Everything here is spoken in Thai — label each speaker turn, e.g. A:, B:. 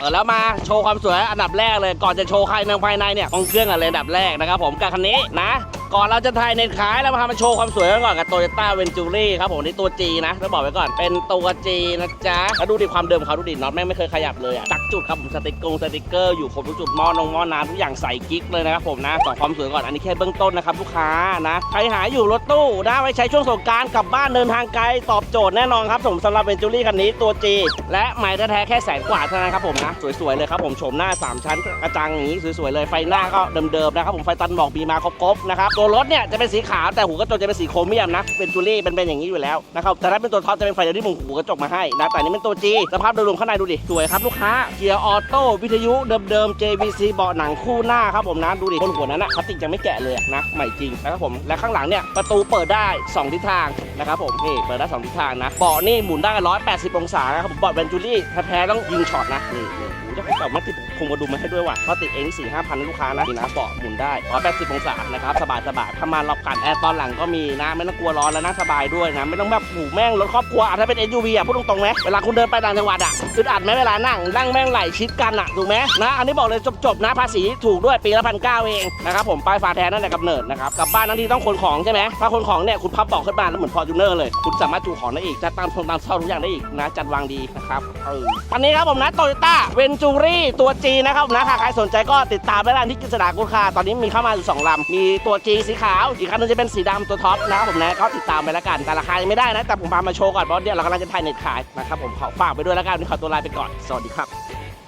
A: เออแล้วมาโชว์ความสวยอันดับแรกเลยก่อนจะโชว์ภายในภายในเนี่ยห้องเครื่องอันเลยอันดับแรกนะครับผมกับคันนี้นะ ก่อนเราจะถ่ายเน็ตขายเรามาพามาโชว์ความสวยกันก่อนกับ Toyota Venturi ครับผมนี่ตัว G นะแล้วบอกไว้ก่อนเป็นตัว G นะจ๊ะแล้วดูดิความเดิมเขาดูดิน็อตแม่งไม่เคยขยับเลยอะจักจุดครับผมสติกเกอร์สติกเกอร์อยู่ครบทุกจุดหม้อนงหม้อน้ำทุกอย่างใส่กิ๊กเลยนะครับผมนะต่อความสวยก่อนอันนี้แค่เบื้องต้นนะครับลูกค้านะใครหาอยู่รถตู้นะไว้ใช้ช่วงสงกรารกลับบ้านเดินทางไกลตอบโจทย์แน่นอนครับผมสำหรับ Venturi คันนี้ตัว G และใหม่แท้ๆแค่แสนกว่าเท่านั้นครับผมนะสวยๆเลยครับผมโฉมหน้าสามชั้นกระจังอย่างนี้สวยๆเลยไฟหน้าก็เดิมๆนะครับผมไฟตันบอกมีมาครบๆนะครับตัวรถเนี่ยจะเป็นสีขาวแต่หูกระจกจะเป็นสีโครเมียมนะ เป็นจูลี่เป็นเป็นอย่างนี้อยู่แล้วนะครับแต่ถ้าเป็นตัวท็อปจะเป็นไฟเดียวที่มุงหูกระจกมาให้นะแต่นี้เป็นตัว G สภาพโดยรวมข้างในดูดิสวยครับลูกค้าเกียร์ออโต้วิทยุเดิมๆ JVC เบาะหนังคู่หน้าครับผมนะดูดิบนหัวนั้นนะพลาสติกยังไม่แกะเลยนะใหม่จริงนะครับผมและข้างหลังเนี่ยประตูเปิดได้สองทิศทางนะครับผมนี่เปิดได้สองทิศทางนะเบาะนี่หมุนได้180 องศานะครับผมเบาะเวนจูรี่แท้ๆต้องยิงช็อตนะนี่ นี่โอ้ยเจ้าของเก่ามาติดคงมาดูมาให้ด้วยว่ะเขาติดเองสี่ห้าพันลูกค้านะนี่นะเบาะหมุนได้ร้อแปดสิบองศานะครับสบายสบายถ้ามาล็อกกันแอร์ตอนหลังก็มีนะไม่ต้องกลัวร้อนแล้วนั่งสบายด้วยนะไม่ต้องแบบหูแม่งรถครอบครัวอะถ้าเป็น SUV อะพูดตรงๆไหมเวลาคุณเดินไปต่างจังหวัดอะอึดอัดไหมเวลานั่งนั่งแม่งไหลชิดกันอะถูกไหมนะอันนี้บอกเลยจบๆนะภาษีถูกด้วยปีละพันเก้าเองนะครับผมป้ายฟ้าแท้นั่นแหละกำเนิดนะครับกลับบ้านทั้งทีต้องขนของใช่ไหมถ้าขนของเนี่ยคุณพับเบาะขึ้นมาแล้วเหมือนฟอร์จูเนอร์เลยคุณสามารถจูของได้อีกจะตามทรงตามเท่าทุกอย่างได้อีกนะจัดวางดีนะครับเอออันนี้ครับผมนะโตโยต้าเวนจูรี่ตัวจีนะครับผมนะหากใครสนใจก็ติดตามได้ร้านที่กฤษดากุณคาตอนนี้มีเข้ามาอยู่สองลำมีตัวจีสีขาวอีกคันนึงจะเป็นสีดำตัวท็อปนะครับผมนะก็ติดตามไปแล้วกันแต่ราคายังไม่ได้นะแต่ผมพามาโชว์ก่อนเพราะเดี๋ยวเรากำลังจะถ่ายเน็ตขายนะครับผมขอฝากไปด้วยแล้วกันวันนี้ขอตัวลาไปก่อนสวัสดีครับ